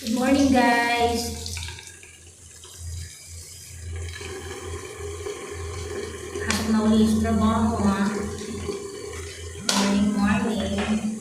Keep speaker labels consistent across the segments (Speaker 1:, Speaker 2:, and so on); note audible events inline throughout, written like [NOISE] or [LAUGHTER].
Speaker 1: Good morning, guys. Hasok na uli sa trabaho ha? Morning, morning.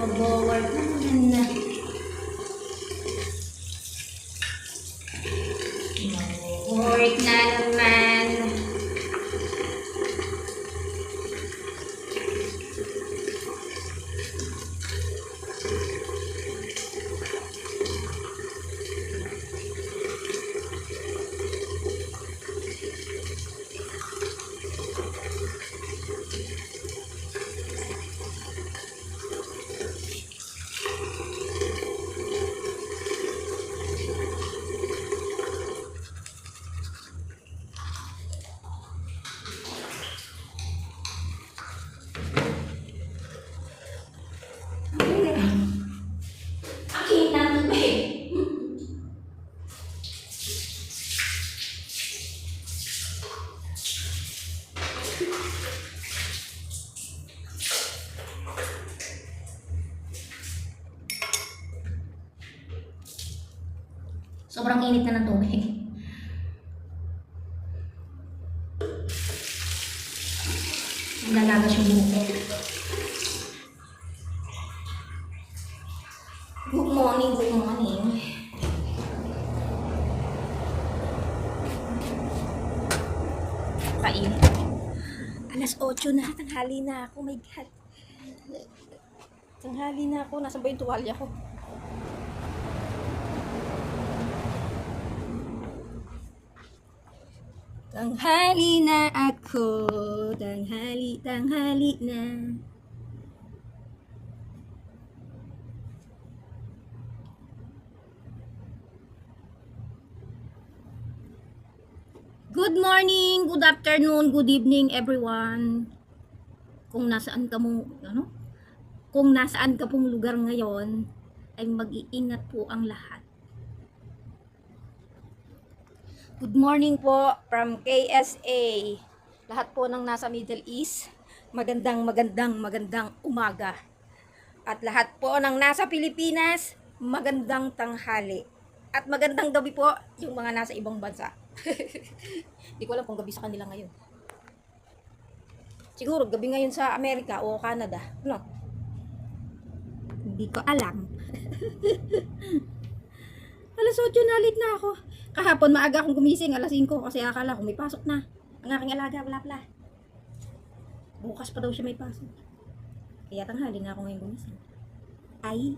Speaker 1: Mag-work na naman na. Mag-work na naman. Akin na tubig. Sobrang init na ng tubig. Lalagas yung buhok. Good morning, good morning. Kain. Alas 8 na, tanghali na ako, my God. Tanghali na ako, nasa ba yung tuwalya ko? Tanghali na ako, tanghali, tanghali na. Good morning, good afternoon, good evening everyone. Kung nasaan ka mo, ano? Kung nasaan ka pong lugar ngayon, ay mag-iingat po ang lahat. Good morning po from KSA. Lahat po ng nasa Middle East, magandang magandang magandang umaga. At lahat po ng nasa Pilipinas, magandang tanghali. At magandang gabi po yung mga nasa ibang bansa. [LAUGHS] Hindi ko alam kung gabi sa kanila ngayon. Siguro gabi ngayon sa Amerika o Canada. No? Hindi ko alam. [LAUGHS] alas 8 na late na ako. Kahapon maaga akong gumising alas 5 kasi akala ko may pasok na. Ang aking alaga wala pala. Bukas pa daw siya may pasok. Kaya tanghali na ako ngayon gumising. Ay.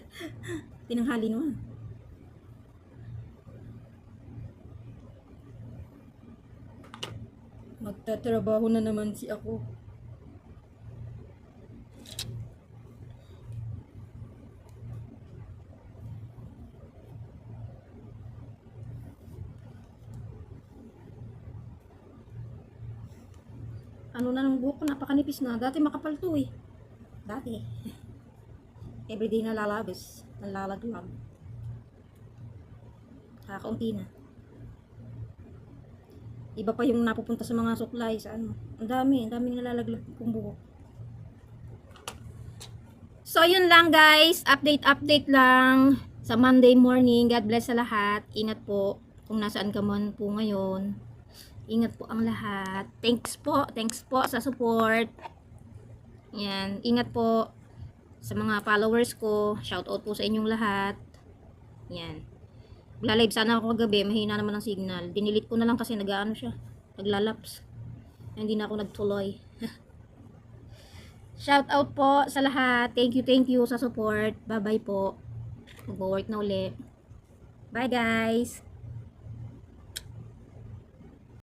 Speaker 1: [LAUGHS] Tinanghali naman. Magtatrabaho na naman si ako. Ano na ng buhok ko, napakanipis na. Dati makapal to eh. Dati. [LAUGHS] Everyday nalalabis. Nalalaglag. Kakaunti na. Iba pa yung napupunta sa mga suklay sa ano. Ang dami, ang daming nalalaglag kong buhok. So, yun lang guys. Update, update lang sa Monday morning. God bless sa lahat. Ingat po kung nasaan ka man po ngayon. Ingat po ang lahat. Thanks po. Thanks po sa support. Yan. Ingat po sa mga followers ko. Shout out po sa inyong lahat. Yan. Magla-live sana ako kagabi. Mahina naman ang signal. Dinilit ko na lang kasi nag-ano siya. Naglalaps. Hindi na ako nagtuloy. [LAUGHS] Shout out po sa lahat. Thank you, thank you sa support. Bye-bye po. Mag-work na uli. Bye guys!